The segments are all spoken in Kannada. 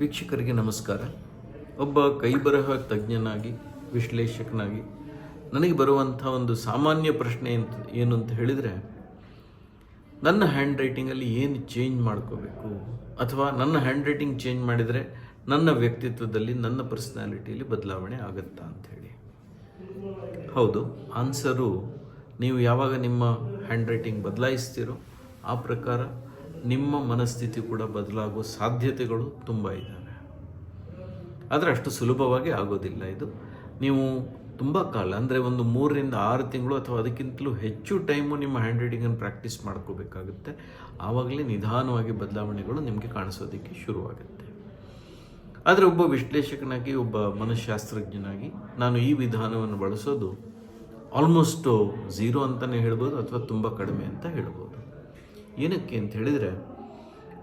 ವೀಕ್ಷಕರಿಗೆ ನಮಸ್ಕಾರ. ಒಬ್ಬ ಕೈಬರಹ ತಜ್ಞನಾಗಿ, ವಿಶ್ಲೇಷಕನಾಗಿ ನನಗೆ ಬರುವಂಥ ಒಂದು ಸಾಮಾನ್ಯ ಪ್ರಶ್ನೆ ಅಂತ ಏನು ಅಂತ ಹೇಳಿದರೆ, ನನ್ನ ಹ್ಯಾಂಡ್ ರೈಟಿಂಗಲ್ಲಿ ಏನು ಚೇಂಜ್ ಮಾಡ್ಕೋಬೇಕು? ಅಥವಾ ನನ್ನ ಹ್ಯಾಂಡ್ ರೈಟಿಂಗ್ ಚೇಂಜ್ ಮಾಡಿದರೆ ನನ್ನ ವ್ಯಕ್ತಿತ್ವದಲ್ಲಿ, ನನ್ನ ಪರ್ಸ್ನಾಲಿಟಿಯಲ್ಲಿ ಬದಲಾವಣೆ ಆಗುತ್ತಾ ಹೇಳಿ. ಹೌದು, ಆನ್ಸರು ನೀವು ಯಾವಾಗ ನಿಮ್ಮ ಹ್ಯಾಂಡ್ ರೈಟಿಂಗ್ ಬದಲಾಯಿಸ್ತೀರೋ ಆ ಪ್ರಕಾರ ನಿಮ್ಮ ಮನಸ್ಥಿತಿ ಕೂಡ ಬದಲಾಗುವ ಸಾಧ್ಯತೆಗಳು ತುಂಬ ಇದ್ದಾವೆ. ಆದರೆ ಅಷ್ಟು ಸುಲಭವಾಗಿ ಆಗೋದಿಲ್ಲ ಇದು. ನೀವು ತುಂಬ ಕಾಲ, ಅಂದರೆ ಒಂದು ಮೂರರಿಂದ ಆರು ತಿಂಗಳು ಅಥವಾ ಅದಕ್ಕಿಂತಲೂ ಹೆಚ್ಚು ಟೈಮು ನಿಮ್ಮ ಹ್ಯಾಂಡ್ ರೈಟಿಂಗನ್ನು ಪ್ರಾಕ್ಟೀಸ್ ಮಾಡ್ಕೋಬೇಕಾಗುತ್ತೆ. ಆವಾಗಲೇ ನಿಧಾನವಾಗಿ ಬದಲಾವಣೆಗಳು ನಿಮಗೆ ಕಾಣಿಸೋದಕ್ಕೆ ಶುರುವಾಗುತ್ತೆ. ಆದರೆ ಒಬ್ಬ ವಿಶ್ಲೇಷಕನಾಗಿ, ಒಬ್ಬ ಮನಃಶಾಸ್ತ್ರಜ್ಞನಾಗಿ ನಾನು ಈ ವಿಧಾನವನ್ನು ಬಳಸೋದು ಆಲ್ಮೋಸ್ಟು ಝೀರೋ ಅಂತಲೇ ಹೇಳ್ಬೋದು ಅಥವಾ ತುಂಬ ಕಡಿಮೆ ಅಂತ ಹೇಳ್ಬೋದು. ಏನಕ್ಕೆ ಅಂತ ಹೇಳಿದರೆ,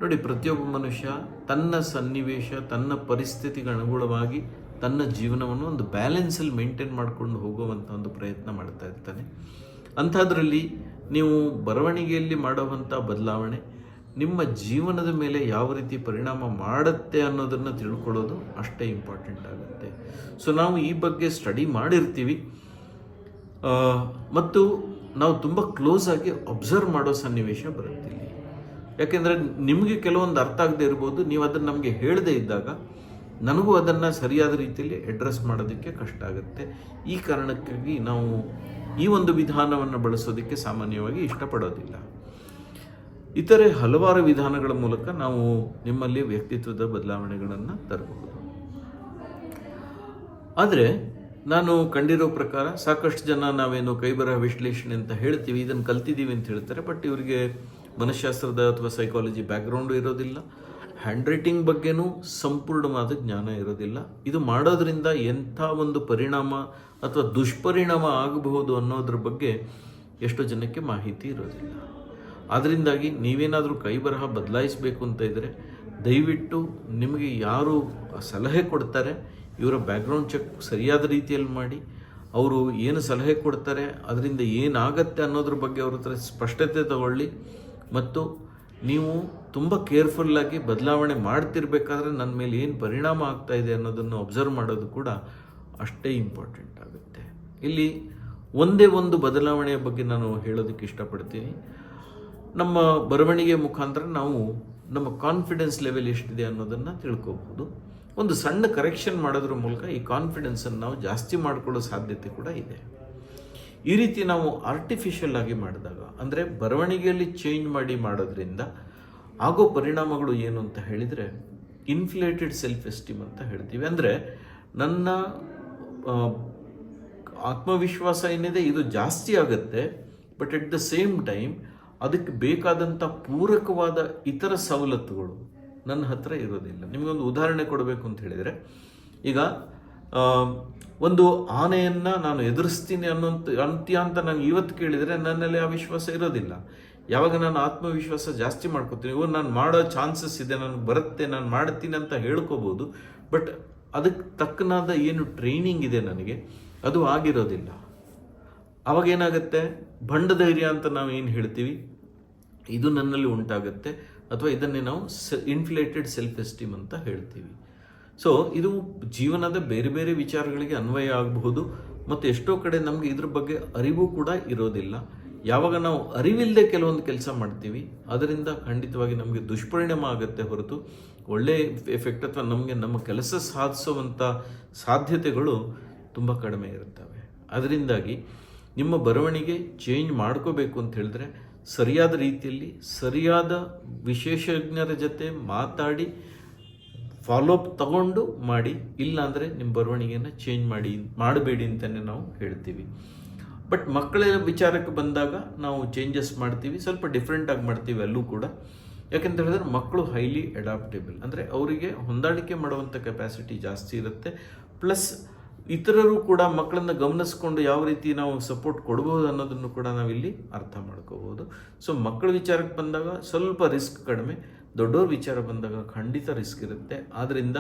ನೋಡಿ, ಪ್ರತಿಯೊಬ್ಬ ಮನುಷ್ಯ ತನ್ನ ಸನ್ನಿವೇಶ, ತನ್ನ ಪರಿಸ್ಥಿತಿಗೆ ಅನುಗುಣವಾಗಿ ತನ್ನ ಜೀವನವನ್ನು ಒಂದು ಬ್ಯಾಲೆನ್ಸಲ್ಲಿ ಮೇಂಟೈನ್ ಮಾಡಿಕೊಂಡು ಹೋಗುವಂಥ ಒಂದು ಪ್ರಯತ್ನ ಮಾಡ್ತಾ ಇರ್ತಾನೆ. ಅಂಥದ್ರಲ್ಲಿ ನೀವು ಬರವಣಿಗೆಯಲ್ಲಿ ಮಾಡುವಂಥ ಬದಲಾವಣೆ, ನಿಮ್ಮ ಜೀವನದ ಮೇಲೆ ಯಾವ ರೀತಿ ಪರಿಣಾಮ ಮಾಡುತ್ತೆ ಅನ್ನೋದನ್ನು ತಿಳ್ಕೊಳ್ಳೋದು ಅಷ್ಟೇ ಇಂಪಾರ್ಟೆಂಟ್ ಆಗುತ್ತೆ. ಸೊ ನಾವು ಈ ಬಗ್ಗೆ ಸ್ಟಡಿ ಮಾಡಿರ್ತೀವಿ. ಮತ್ತು ನಾವು ತುಂಬ ಕ್ಲೋಸ್ ಆಗಿ ಅಬ್ಸರ್ವ್ ಮಾಡೋ ಸನ್ನಿವೇಶ ಬರುತ್ತೆ ಇಲ್ಲಿ. ಯಾಕೆಂದರೆ ನಿಮಗೆ ಕೆಲವೊಂದು ಅರ್ಥ ಆಗದೆ ಇರ್ಬೋದು, ನೀವು ಅದನ್ನು ನಮಗೆ ಹೇಳದೇ ಇದ್ದಾಗ ನನಗೂ ಅದನ್ನು ಸರಿಯಾದ ರೀತಿಯಲ್ಲಿ ಅಡ್ರೆಸ್ ಮಾಡೋದಕ್ಕೆ ಕಷ್ಟ ಆಗುತ್ತೆ. ಈ ಕಾರಣಕ್ಕಾಗಿ ನಾವು ಈ ಒಂದು ವಿಧಾನವನ್ನು ಬಳಸೋದಕ್ಕೆ ಸಾಮಾನ್ಯವಾಗಿ ಇಷ್ಟಪಡೋದಿಲ್ಲ. ಇತರೆ ಹಲವಾರು ವಿಧಾನಗಳ ಮೂಲಕ ನಾವು ನಿಮ್ಮಲ್ಲಿ ವ್ಯಕ್ತಿತ್ವದ ಬದಲಾವಣೆಗಳನ್ನು ತರಬಹುದು. ಆದರೆ ನಾನು ಕಂಡಿರೋ ಪ್ರಕಾರ ಸಾಕಷ್ಟು ಜನ ನಾವೇನು ಕೈಬರ ವಿಶ್ಲೇಷಣೆ ಅಂತ ಹೇಳ್ತೀವಿ, ಇದನ್ನು ಕಲ್ತಿದ್ದೀವಿ ಅಂತ ಹೇಳ್ತಾರೆ ಬಟ್ ಇವರಿಗೆ ಮನಃಶಾಸ್ತ್ರದ ಅಥವಾ ಸೈಕಾಲಜಿ ಬ್ಯಾಕ್ಗ್ರೌಂಡು ಇರೋದಿಲ್ಲ. ಹ್ಯಾಂಡ್ ರೈಟಿಂಗ್ ಬಗ್ಗೆನೂ ಸಂಪೂರ್ಣವಾದ ಜ್ಞಾನ ಇರೋದಿಲ್ಲ. ಇದು ಮಾಡೋದ್ರಿಂದ ಎಂಥ ಒಂದು ಪರಿಣಾಮ ಅಥವಾ ದುಷ್ಪರಿಣಾಮ ಆಗಬಹುದು ಅನ್ನೋದ್ರ ಬಗ್ಗೆ ಎಷ್ಟೋ ಜನಕ್ಕೆ ಮಾಹಿತಿ ಇರೋದಿಲ್ಲ. ಅದರಿಂದಾಗಿ ನೀವೇನಾದರೂ ಕೈ ಬರಹ ಬದಲಾಯಿಸಬೇಕು ಅಂತ ಇದ್ದರೆ ದಯವಿಟ್ಟು ನಿಮಗೆ ಯಾರು ಸಲಹೆ ಕೊಡ್ತಾರೆ ಇವರ ಬ್ಯಾಕ್ಗ್ರೌಂಡ್ ಚೆಕ್ ಸರಿಯಾದ ರೀತಿಯಲ್ಲಿ ಮಾಡಿ, ಅವರು ಏನು ಸಲಹೆ ಕೊಡ್ತಾರೆ, ಅದರಿಂದ ಏನಾಗತ್ತೆ ಅನ್ನೋದ್ರ ಬಗ್ಗೆ ಅವ್ರ ಹತ್ರ ಸ್ಪಷ್ಟತೆ ತಗೊಳ್ಳಿ. ಮತ್ತು ನೀವು ತುಂಬ ಕೇರ್ಫುಲ್ಲಾಗಿ ಬದಲಾವಣೆ ಮಾಡ್ತಿರ್ಬೇಕಾದ್ರೆ ನನ್ನ ಮೇಲೆ ಏನು ಪರಿಣಾಮ ಆಗ್ತಾ ಇದೆ ಅನ್ನೋದನ್ನು ಅಬ್ಸರ್ವ್ ಮಾಡೋದು ಕೂಡ ಅಷ್ಟೇ ಇಂಪಾರ್ಟೆಂಟ್ ಆಗುತ್ತೆ. ಇಲ್ಲಿ ಒಂದೇ ಒಂದು ಬದಲಾವಣೆಯ ಬಗ್ಗೆ ನಾನು ಹೇಳೋದಕ್ಕೆ ಇಷ್ಟಪಡ್ತೀನಿ. ನಮ್ಮ ಬರವಣಿಗೆ ಮುಖಾಂತರ ನಾವು ನಮ್ಮ ಕಾನ್ಫಿಡೆನ್ಸ್ ಲೆವೆಲ್ ಎಷ್ಟಿದೆ ಅನ್ನೋದನ್ನು ತಿಳ್ಕೊಬಹುದು ಒಂದು ಸಣ್ಣ ಕರೆಕ್ಷನ್ ಮಾಡೋದ್ರ ಮೂಲಕ ಈ ಕಾನ್ಫಿಡೆನ್ಸನ್ನು ನಾವು ಜಾಸ್ತಿ ಮಾಡಿಕೊಳ್ಳೋ ಸಾಧ್ಯತೆ ಕೂಡ ಇದೆ. ಈ ರೀತಿ ನಾವು ಆರ್ಟಿಫಿಷಿಯಲ್ ಆಗಿ ಮಾಡಿದಾಗ, ಅಂದರೆ ಬರವಣಿಗೆಯಲ್ಲಿ ಚೇಂಜ್ ಮಾಡಿ ಮಾಡೋದ್ರಿಂದ ಆಗೋ ಪರಿಣಾಮಗಳು ಏನು ಅಂತ ಹೇಳಿದರೆ ಇನ್ಫ್ಲೇಟೆಡ್ ಸೆಲ್ಫ್ ಎಸ್ಟೀಮ್ ಅಂತ ಹೇಳ್ತೀವಿ. ಅಂದರೆ ನನ್ನ ಆತ್ಮವಿಶ್ವಾಸ ಏನಿದೆ, ಇದು ಜಾಸ್ತಿ ಆಗುತ್ತೆ but at the same time ಅದಕ್ಕೆ ಬೇಕಾದಂಥ ಪೂರಕವಾದ ಇತರ ಸವಲತ್ತುಗಳು ನನ್ನ ಹತ್ರ ಇರೋದಿಲ್ಲ. ನಿಮಗೊಂದು ಉದಾಹರಣೆ ಕೊಡಬೇಕು ಅಂತ ಹೇಳಿದರೆ, ಈಗ ಒಂದು ಆನೆಯನ್ನು ನಾನು ಎದುರಿಸ್ತೀನಿ ಅನ್ನೋಂಥ ಅಂತ್ಯ ಅಂತ ನಾನು ಇವತ್ತು ಕೇಳಿದರೆ ನನ್ನಲ್ಲಿ ಆ ವಿಶ್ವಾಸ ಇರೋದಿಲ್ಲ. ಯಾವಾಗ ನಾನು ಆತ್ಮವಿಶ್ವಾಸ ಜಾಸ್ತಿ ಮಾಡ್ಕೋತೀನಿ, ಓ, ನಾನು ಮಾಡೋ ಚಾನ್ಸಸ್ ಇದೆ ನನಗೆ ಬರುತ್ತೆ, ನಾನು ಮಾಡ್ತೀನಿ ಅಂತ ಹೇಳ್ಕೋಬೋದು ಬಟ್ ಅದಕ್ಕೆ ತಕ್ಕನಾದ ಏನು ಟ್ರೈನಿಂಗ್ ಇದೆ ನನಗೆ, ಅದು ಆಗಿರೋದಿಲ್ಲ. ಅವಾಗ ಏನಾಗುತ್ತೆ ಭಂಡ ಧೈರ್ಯ ಅಂತ ನಾವು ಏನು ಹೇಳ್ತೀವಿ? ಇದು ನನ್ನಲ್ಲಿ ಉಂಟಾಗುತ್ತೆ. ಅಥವಾ ಇದನ್ನೇ ನಾವು ಇನ್ಫ್ಲೇಟೆಡ್ ಸೆಲ್ಫ್ ಎಸ್ಟೀಮ್ ಅಂತ ಹೇಳ್ತೀವಿ. ಸೊ ಇದು ಜೀವನದ ಬೇರೆ ಬೇರೆ ವಿಚಾರಗಳಿಗೆ ಅನ್ವಯ ಆಗಬಹುದು, ಮತ್ತು ಎಷ್ಟೋ ಕಡೆ ನಮಗೆ ಇದ್ರ ಬಗ್ಗೆ ಅರಿವು ಕೂಡ ಇರೋದಿಲ್ಲ. ಯಾವಾಗ ನಾವು ಅರಿವಿಲ್ಲದೆ ಕೆಲವೊಂದು ಕೆಲಸ ಮಾಡ್ತೀವಿ, ಅದರಿಂದ ಖಂಡಿತವಾಗಿ ನಮಗೆ ದುಷ್ಪರಿಣಾಮ ಆಗುತ್ತೆ ಹೊರತು ಒಳ್ಳೆ ಎಫೆಕ್ಟ್ ಅಥವಾ ನಮಗೆ ನಮ್ಮ ಕೆಲಸ ಸಾಧಿಸುವಂಥ ಸಾಧ್ಯತೆಗಳು ತುಂಬ ಕಡಿಮೆ ಇರುತ್ತವೆ. ಅದರಿಂದಾಗಿ ನಿಮ್ಮ ಬರವಣಿಗೆ ಚೇಂಜ್ ಮಾಡ್ಕೋಬೇಕು ಅಂತ ಹೇಳಿದ್ರೆ ಸರಿಯಾದ ರೀತಿಯಲ್ಲಿ, ಸರಿಯಾದ ವಿಶೇಷಜ್ಞರ ಜೊತೆ ಮಾತಾಡಿ ಫಾಲೋಅಪ್ ತಗೊಂಡು ಮಾಡಿ, ಇಲ್ಲಾಂದರೆ ನಿಮ್ಮ ಬರವಣಿಗೆಯನ್ನು ಚೇಂಜ್ ಮಾಡಿ, ಮಾಡಬೇಡಿ ಅಂತಲೇ ನಾವು ಹೇಳ್ತೀವಿ. ಬಟ್ ಮಕ್ಕಳ ವಿಚಾರಕ್ಕೆ ಬಂದಾಗ ನಾವು ಚೇಂಜಸ್ ಮಾಡ್ತೀವಿ, ಸ್ವಲ್ಪ ಡಿಫ್ರೆಂಟಾಗಿ ಮಾಡ್ತೀವಿ ಅಲ್ಲೂ ಕೂಡ. ಯಾಕೆಂತ ಹೇಳಿದ್ರೆ ಮಕ್ಕಳು ಹೈಲಿ ಅಡಾಪ್ಟೇಬಲ್ ಅಂದರೆ ಅವರಿಗೆ ಹೊಂದಾಣಿಕೆ ಮಾಡುವಂಥ ಕೆಪ್ಯಾಸಿಟಿ ಜಾಸ್ತಿ ಇರುತ್ತೆ. ಪ್ಲಸ್ ಇತರರು ಕೂಡ ಮಕ್ಕಳನ್ನ ಗಮನಿಸ್ಕೊಂಡು ಯಾವ ರೀತಿ ನಾವು ಸಪೋರ್ಟ್ ಕೊಡ್ಬೋದು ಅನ್ನೋದನ್ನು ಕೂಡ ನಾವಿಲ್ಲಿ ಅರ್ಥ ಮಾಡ್ಕೋಬೋದು. ಸೊ ಮಕ್ಕಳ ವಿಚಾರಕ್ಕೆ ಬಂದಾಗ ಸ್ವಲ್ಪ ರಿಸ್ಕ್ ಕಡಿಮೆ, ದೊಡ್ಡವ್ರ ವಿಚಾರ ಬಂದಾಗ ಖಂಡಿತ ರಿಸ್ಕ್ ಇರುತ್ತೆ. ಆದ್ದರಿಂದ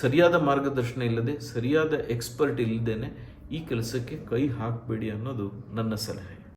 ಸರಿಯಾದ ಮಾರ್ಗದರ್ಶನ ಇಲ್ಲದೆ, ಸರಿಯಾದ ಎಕ್ಸ್ಪರ್ಟ್ ಇಲ್ಲದೇನೆ ಈ ಕೆಲಸಕ್ಕೆ ಕೈ ಹಾಕಬೇಡಿ ಅನ್ನೋದು ನನ್ನ ಸಲಹೆ.